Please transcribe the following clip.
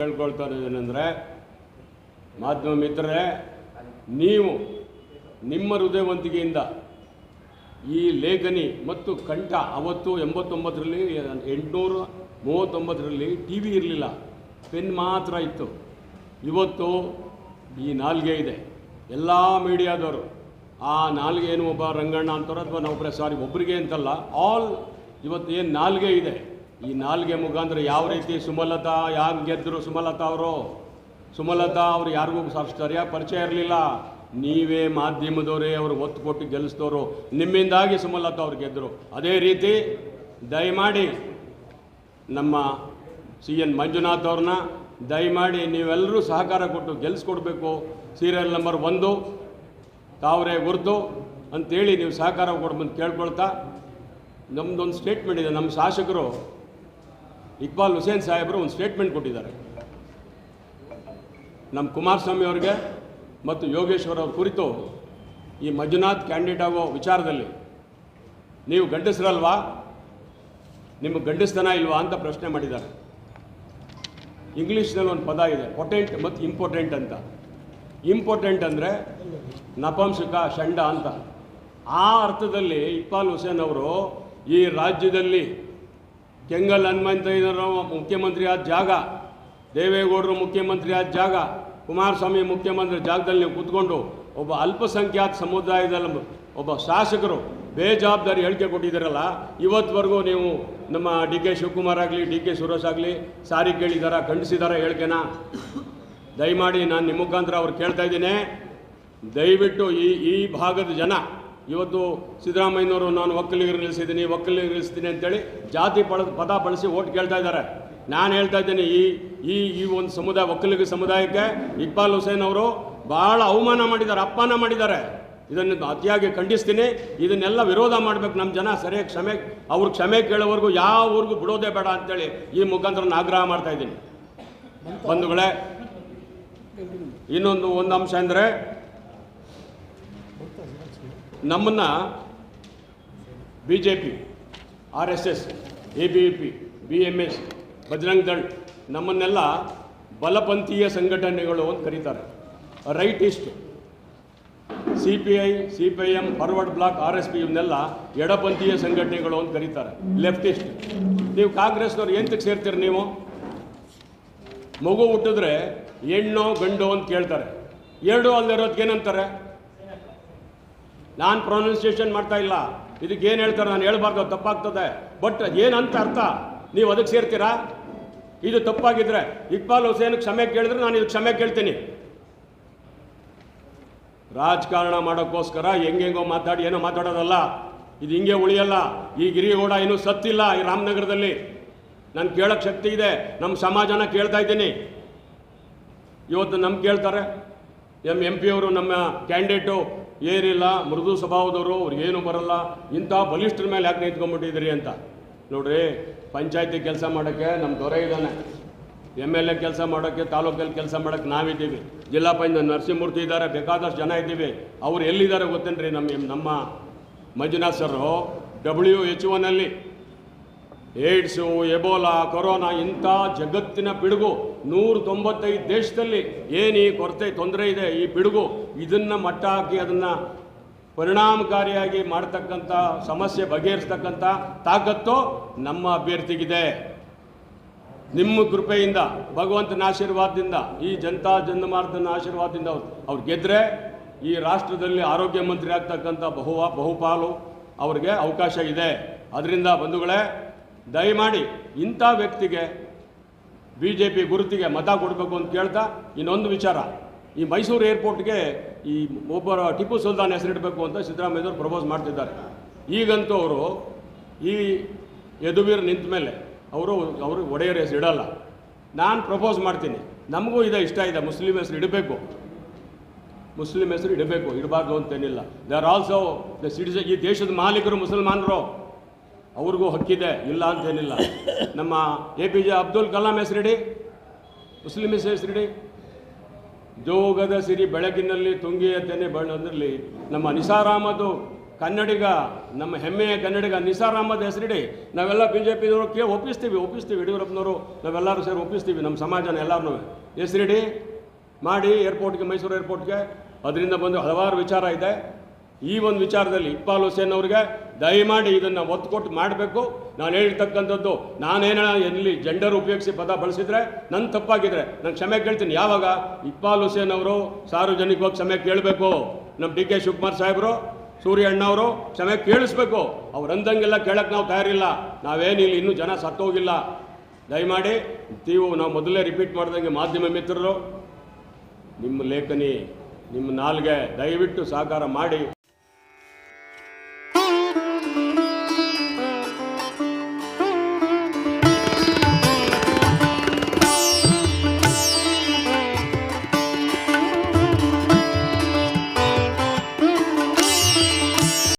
ಹೇಳ್ಕೊಳ್ತಾ ಇದ್ದೇನೆಂದರೆ ಮಾಧ್ಯಮ ಮಿತ್ರರೇ, ನೀವು ನಿಮ್ಮ ಹೃದಯವಂತಿಕೆಯಿಂದ ಈ ಲೇಖನಿ ಮತ್ತು ಕಂಠ ಅವತ್ತು ಎಂಬತ್ತೊಂಬತ್ತರಲ್ಲಿ, ಎಂಟುನೂರ ಮೂವತ್ತೊಂಬತ್ತರಲ್ಲಿ ಟಿ ವಿ ಇರಲಿಲ್ಲ. ಪೆನ್ ಮಾತ್ರ ಇತ್ತು. ಇವತ್ತು ಈ ನಾಲ್ಗೆ ಇದೆ. ಎಲ್ಲ ಮೀಡಿಯಾದವರು, ಆ ನಾಲ್ಗೆ ಏನು ಒಬ್ಬ ರಂಗಣ್ಣ ಅಂತಾರೋ ಅಥವಾ ನಾವು ಸಾರಿ ಒಬ್ಬರಿಗೆ ಅಂತಲ್ಲ ಆಲ್ ಇವತ್ತು ಏನು ನಾಲ್ಗೆ ಇದೆ. ಈ ನಾಲ್ಗೆ ಮುಖಾಂತರ ಯಾವ ರೀತಿ ಸುಮಲತಾ, ಯಾರು ಗೆದ್ದರು ಸುಮಲತಾ ಅವರು? ಸುಮಲತಾ ಅವರು ಯಾರಿಗೂ ಸರಿಯಾಗಿ ಪರಿಚಯ ಇರಲಿಲ್ಲ. ನೀವೇ ಮಾಧ್ಯಮದವರೇ ಅವರು ಒತ್ತು ಕೊಟ್ಟು ಗೆಲ್ಲಿಸಿದವರು ನಿಮ್ಮಿಂದಾಗಿ ಸುಮಲತಾ ಅವ್ರು ಗೆದ್ದರು ಅದೇ ರೀತಿ ದಯಮಾಡಿ ನಮ್ಮ ಸಿ ಎನ್ ಮಂಜುನಾಥ್ ಅವ್ರನ್ನ ದಯಮಾಡಿ ನೀವೆಲ್ಲರೂ ಸಹಕಾರ ಕೊಟ್ಟು ಗೆಲ್ಲಿಸ್ಕೊಡ್ಬೇಕು ಸೀರಿಯಲ್ ನಂಬರ್ ಒಂದು, ತಾವರೇ ಗುರುತು ಅಂತೇಳಿ ನೀವು ಸಹಕಾರ ಕೊಡ್ಬಂದು ಕೇಳ್ಕೊಳ್ತಾ. ನಮ್ಮದೊಂದು ಸ್ಟೇಟ್ಮೆಂಟ್ ಇದೆ, ನಮ್ಮ ಶಾಸಕರು ಇಕ್ಬಾಲ್ ಹುಸೇನ್ ಸಾಹೇಬರು ಒಂದು ಸ್ಟೇಟ್ಮೆಂಟ್ ಕೊಟ್ಟಿದ್ದಾರೆ. ನಮ್ಮ ಕುಮಾರಸ್ವಾಮಿ ಅವರಿಗೆ ಮತ್ತು ಯೋಗೇಶ್ವರ್ ಅವ್ರ ಕುರಿತು ಈ ಮಂಜುನಾಥ್ ಕ್ಯಾಂಡಿಡೇಟ್ ಆಗೋ ವಿಚಾರದಲ್ಲಿ ನೀವು ಗಂಡಸರಲ್ವಾ? ನಿಮ್ಮ ಗಂಡಸ್ತನ ಇಲ್ವಾ ಅಂತ ಪ್ರಶ್ನೆ ಮಾಡಿದ್ದಾರೆ. ಇಂಗ್ಲೀಷ್ನಲ್ಲಿ ಒಂದು ಪದ ಇದೆ ಪೊಟೆಂಟ್ ಮತ್ತು ಇಂಪಾರ್ಟೆಂಟ್ ಅಂತ. ಇಂಪಾರ್ಟೆಂಟ್ ಅಂದರೆ ನಪಂಸಕ, ಷಂಡ ಅಂತ. ಆ ಅರ್ಥದಲ್ಲಿ ಇಕ್ಬಾಲ್ ಹುಸೇನ್ ಅವರು ಈ ರಾಜ್ಯದಲ್ಲಿ ಕೆಂಗಲ್ ಹನುಮಂತಯ್ಯನವರು ಮುಖ್ಯಮಂತ್ರಿ ಆದ ಜಾಗ, ದೇವೇಗೌಡರು ಮುಖ್ಯಮಂತ್ರಿ ಆದ ಜಾಗ, ಕುಮಾರಸ್ವಾಮಿ ಮುಖ್ಯಮಂತ್ರಿ ಜಾಗದಲ್ಲಿ ನೀವು ಕೂತ್ಕೊಂಡು ಒಬ್ಬ ಅಲ್ಪಸಂಖ್ಯಾತ ಸಮುದಾಯದಲ್ಲಿ ಒಬ್ಬ ಶಾಸಕರು ಬೇಜವಾಬ್ದಾರಿ ಹೇಳಿಕೆ ಕೊಟ್ಟಿದ್ದೀರಲ್ಲ, ಇವತ್ತುವರೆಗೂ ನೀವು ನಮ್ಮ ಡಿ ಕೆ ಶಿವಕುಮಾರ್ ಆಗಲಿ, ಡಿ ಕೆ ಸುರೇಶ್ ಆಗಲಿ, ಸಾರಿ ಕೇಳಿದಾರ, ಖಂಡಿಸಿದಾರ ಹೇಳಿಕೆನ? ದಯಮಾಡಿ ನಾನು ನಿಮ್ಮ ಮುಖಾಂತರ ಅವ್ರು ಕೇಳ್ತಾ ಇದ್ದೀನಿ. ದಯವಿಟ್ಟು ಈ ಈ ಭಾಗದ ಜನ ಇವತ್ತು ಸಿದ್ದರಾಮಯ್ಯನವರು ನಾನು ಒಕ್ಕಲಿಗರು ನಿಲ್ಲಿಸಿದ್ದೀನಿ, ಒಕ್ಕಲಿಗರು ನಿಲ್ಲಿಸ್ತೀನಿ ಅಂತೇಳಿ ಜಾತಿ ಪಳ, ಪದ ಬಳಸಿ ಓಟ್ ಕೇಳ್ತಾ ಇದ್ದಾರೆ. ನಾನು ಹೇಳ್ತಾ ಇದ್ದೀನಿ, ಈ ಈ ಈ ಒಂದು ಸಮುದಾಯ, ಒಕ್ಕಲಿಗ ಸಮುದಾಯಕ್ಕೆ ಇಕ್ಬಾಲ್ ಹುಸೇನ್ ಅವರು ಭಾಳ ಅವಮಾನ ಮಾಡಿದ್ದಾರೆ, ಅಪಮಾನ ಮಾಡಿದ್ದಾರೆ. ಇದನ್ನು ಅತಿಯಾಗಿ ಖಂಡಿಸ್ತೀನಿ. ಇದನ್ನೆಲ್ಲ ವಿರೋಧ ಮಾಡಬೇಕು ನಮ್ಮ ಜನ, ಸರಿಯಾಗಿ ಕ್ಷಮೆ, ಅವ್ರ ಕ್ಷಮೆ ಕೇಳೋವರೆಗೂ ಯಾವ ಊರಿಗೂ ಬಿಡೋದೇ ಬೇಡ ಅಂತೇಳಿ ಈ ಮುಖಾಂತರ ಆಗ್ರಹ ಮಾಡ್ತಾ ಇದ್ದೀನಿ. ಬಂಧುಗಳೇ, ಇನ್ನೊಂದು, ಒಂದು ಅಂಶ ಅಂದರೆ ನಮ್ಮನ್ನು B J P R S S, A B P, B M S, Bajrang Dal ನಮ್ಮನ್ನೆಲ್ಲ ಬಲಪಂಥೀಯ ಸಂಘಟನೆಗಳು ಅಂತ ಕರೀತಾರೆ. Rightist C P I, C P I M forward bloc, R S P ಇವನ್ನೆಲ್ಲ ಎಡಪಂಥೀಯ ಸಂಘಟನೆಗಳು ಅಂತ ಕರೀತಾರೆ. ಲೆಫ್ಟಿಸ್ಟ್ ನೀವು ಕಾಂಗ್ರೆಸ್ನವ್ರು ಎಂತಕ್ಕೆ ಸೇರ್ತೀರಿ ನೀವು? ಮಗು ಹುಟ್ಟಿದ್ರೆ ಹೆಣ್ಣು ಗಂಡು ಅಂತ ಕೇಳ್ತಾರೆ. ಎರಡು ಅಲ್ಲಿರೋದಕ್ಕೆ ಏನಂತಾರೆ? ನಾನು ಪ್ರೊನೌನ್ಸಿಯೇಷನ್ ಮಾಡ್ತಾ ಇಲ್ಲ. ಇದಕ್ಕೆ ಏನು ಹೇಳ್ತಾರೆ? ನಾನು ಹೇಳ್ಬಾರ್ದು, ತಪ್ಪಾಗ್ತದೆ. ಬಟ್ ಏನಂತ ಅರ್ಥ? ನೀವು ಅದಕ್ಕೆ ಸೇರ್ತೀರಾ? ಇದು ತಪ್ಪಾಗಿದ್ರೆ ಇಕ್ಬಾಲ್ ಹುಸೇನ್ ಕ್ಷಮೆ ಕೇಳಿದ್ರೆ ನಾನು ಇದು ಕ್ಷಮೆ ಕೇಳ್ತೀನಿ. ರಾಜಕಾರಣ ಮಾಡೋಕ್ಕೋಸ್ಕರ ಹೆಂಗೆಂಗೋ ಮಾತಾಡಿ, ಏನೋ ಮಾತಾಡೋದಲ್ಲ. ಇದು ಹಿಂಗೆ ಉಳಿಯಲ್ಲ. ಈ ಗಿರಿಗೌಡ ಇನ್ನೂ ಸತ್ತಿಲ್ಲ ಈ ರಾಮನಗರದಲ್ಲಿ. ನಾನು ಕೇಳೋಕ್ಕೆ ಶಕ್ತಿ ಇದೆ. ನಮ್ಮ ಸಮಾಜನ ಕೇಳ್ತಾ ಇದ್ದೀನಿ. ಇವತ್ತು ನಮ್ಮ ಕೇಳ್ತಾರೆ. ಎಂ ಎಂ ಪಿ ಅವರು ನಮ್ಮ ಕ್ಯಾಂಡಿಡೇಟು ಏನಿಲ್ಲ, ಮೃದು ಸ್ವಭಾವದವರು ಅವ್ರಿಗೇನು ಬರಲ್ಲ, ಇಂಥ ಬಲಿಷ್ಠರ ಮೇಲೆ ಯಾಕೆ ನಿಂತ್ಕೊಂಡ್ಬಿಟ್ಟಿದ್ರಿ ಅಂತ. ನೋಡ್ರಿ, ಪಂಚಾಯತಿ ಕೆಲಸ ಮಾಡೋಕ್ಕೆ ನಮ್ಮ ದೊರೆ ಇದ್ದಾನೆ. ಎಂ ಎಲ್ ಎ ಕೆಲಸ ಮಾಡೋಕ್ಕೆ, ತಾಲೂಕಲ್ಲಿ ಕೆಲಸ ಮಾಡೋಕ್ಕೆ ನಾವಿದ್ದೀವಿ. ಜಿಲ್ಲಾ ಪಂಚಾಯತ್ ನರಸಿಂಹಮೂರ್ತಿ ಇದ್ದಾರೆ, ಬೇಕಾದಷ್ಟು ಜನ ಇದ್ದೀವಿ. ಅವ್ರು ಎಲ್ಲಿದ್ದಾರೆ ಗೊತ್ತೇನ್ರಿ ನಮ್ಮ ನಮ್ಮ ಮಂಜುನಾಥ್ ಸರು ಡಬ್ಲ್ಯೂ ಎಚ್ ಒನಲ್ಲಿ ಏಡ್ಸು, ಎಬೋಲಾ, ಕೊರೋನಾ, ಇಂಥ ಜಗತ್ತಿನ ಪಿಡುಗು. ನೂರ ತೊಂಬತ್ತೈದು ದೇಶದಲ್ಲಿ ಏನು ಈ ಕೊರತೆ, ತೊಂದರೆ ಇದೆ, ಈ ಪಿಡುಗು. ಇದನ್ನು ಮಟ್ಟ ಹಾಕಿ ಅದನ್ನು ಪರಿಣಾಮಕಾರಿಯಾಗಿ ಮಾಡತಕ್ಕಂಥ ಸಮಸ್ಯೆ ಬಗೆಹರಿಸ್ತಕ್ಕಂಥ ತಾಕತ್ತು ನಮ್ಮ ಅಭ್ಯರ್ಥಿಗಿದೆ. ನಿಮ್ಮ ಕೃಪೆಯಿಂದ, ಭಗವಂತನ ಆಶೀರ್ವಾದದಿಂದ, ಈ ಜನತಾ ಜನ್ಮಾರ್ದನ ಆಶೀರ್ವಾದದಿಂದ ಅವ್ರು ಅವ್ರು ಗೆದ್ದರೆ ಈ ರಾಷ್ಟ್ರದಲ್ಲಿ ಆರೋಗ್ಯ ಮಂತ್ರಿ ಆಗ್ತಕ್ಕಂಥ ಬಹು, ಬಹುಪಾಲು ಅವ್ರಿಗೆ ಅವಕಾಶ ಇದೆ. ಅದರಿಂದ ಬಂಧುಗಳೇ, ದಯಮಾಡಿ ಇಂಥ ವ್ಯಕ್ತಿಗೆ ಬಿ ಜೆ ಪಿ ಗುರುತಿಗೆ ಮತ ಕೊಡಬೇಕು ಅಂತ ಕೇಳ್ತಾ ಇನ್ನೊಂದು ವಿಚಾರ. ಈ ಮೈಸೂರು ಏರ್ಪೋರ್ಟ್ಗೆ ಈ ಒಬ್ಬರ ಟಿಪ್ಪು ಸುಲ್ತಾನ್ ಹೆಸರಿಡಬೇಕು ಅಂತ ಸಿದ್ದರಾಮಯ್ಯವರು ಪ್ರಪೋಸ್ ಮಾಡ್ತಿದ್ದಾರೆ. ಈಗಂತೂ ಅವರು ಈ ಯದುವೀರ್ ನಿಂತ ಮೇಲೆ ಅವರು ಅವರು ಒಡೆಯರ ಹೆಸರು ಇಡಲ್ಲ. ನಾನು ಪ್ರಪೋಸ್ ಮಾಡ್ತೀನಿ. ನಮಗೂ ಇದೆ, ಇಷ್ಟ ಇದೆ. ಮುಸ್ಲಿಂ ಹೆಸರು ಇಡಬೇಕು. ಮುಸ್ಲಿಂ ಹೆಸರು ಇಡಬೇಕು. ಇಡಬಾರ್ದು ಅಂತೇನಿಲ್ಲ. They are also the citizen ಈ ದೇಶದ ಮಾಲೀಕರು ಮುಸಲ್ಮಾನರು. ಅವ್ರಿಗೂ ಹಕ್ಕಿದೆ. ಇಲ್ಲ ಅಂತೇನಿಲ್ಲ. ನಮ್ಮ A P J Abdul Kalam ಹೆಸರಿಡಿ. Muslim ಹೆಸರಿಡಿ. ಜೋಗದ ಸಿರಿ ಬೆಳಗಿನಲ್ಲಿ ತುಂಗಿಯ ತೆನೆ ಬೆಳದಲ್ಲಿ ನಮ್ಮ ನಿಸಾರಾಮದು ಕನ್ನಡಿಗ, ನಮ್ಮ ಹೆಮ್ಮೆಯ ಕನ್ನಡಿಗ ನಿಸಾರಾಮದ ಹೆಸರಿಡಿ. ನಾವೆಲ್ಲ ಬಿ ಜೆ ಪಿದವರು ಕೇ ಒಪ್ಪಿಸ್ತೀವಿ ಒಪ್ಪಿಸ್ತೀವಿ ಯಡಿಯೂರಪ್ಪನವರು. ನಾವೆಲ್ಲರೂ ಸೇರಿ ಒಪ್ಪಿಸ್ತೀವಿ ನಮ್ಮ ಸಮಾಜನ ಎಲ್ಲರೂ ಹೆಸರಿಡಿ, ಮಾಡಿ ಏರ್ಪೋರ್ಟ್ಗೆ ಮೈಸೂರು ಏರ್ಪೋರ್ಟ್ಗೆ ಅದರಿಂದ ಬಂದು ಹಲವಾರು ವಿಚಾರ ಇದೆ. ಈ ಒಂದು ವಿಚಾರದಲ್ಲಿ ಇಕ್ಬಾಲ್ ಹುಸೇನ್ ಅವ್ರಿಗೆ ದಯಮಾಡಿ ಇದನ್ನು ಒತ್ತು ಕೊಟ್ಟು ಮಾಡಬೇಕು. ನಾನು ಹೇಳಿರ್ತಕ್ಕಂಥದ್ದು ನಾನೇನ ಎಲ್ಲಿ ಜೆಂಡರ್ ಉಪಯೋಗಿಸಿ ಪದ ಬಳಸಿದ್ರೆ ನನ್ನ ತಪ್ಪಾಗಿದ್ರೆ, ನಾನು ಕ್ಷಮೆ ಕೇಳ್ತೀನಿ. ಯಾವಾಗ? ಇಕ್ಬಾಲ್ ಹುಸೇನ್ ಅವರು ಸಾರ್ವಜನಿಕವಾಗಿ ಕ್ಷಮೆ ಕೇಳಬೇಕು. ನಮ್ಮ ಡಿ ಕೆ ಶಿವಕುಮಾರ್ ಸಾಹೇಬರು, ಸೂರ್ಯ ಅಣ್ಣವರು ಕ್ಷಮೆ ಕೇಳಿಸ್ಬೇಕು. ಅವ್ರು ಅಂದಂಗೆಲ್ಲ ಕೇಳಕ್ಕೆ ನಾವು ತಯಾರಿಲ್ಲ. ನಾವೇನಿಲ್ಲ ಇನ್ನೂ ಜನ ಸತ್ತೋಗಿಲ್ಲ. ದಯಮಾಡಿ, ನೀವು ನಾವು ಮೊದಲೇ ರಿಪೀಟ್ ಮಾಡ್ದಂಗೆ ಮಾಧ್ಯಮ ಮಿತ್ರರು, ನಿಮ್ಮ ಲೇಖನಿ, ನಿಮ್ಮ ನಾಲ್ಗೆ ದಯವಿಟ್ಟು ಸಹಕಾರ ಮಾಡಿ.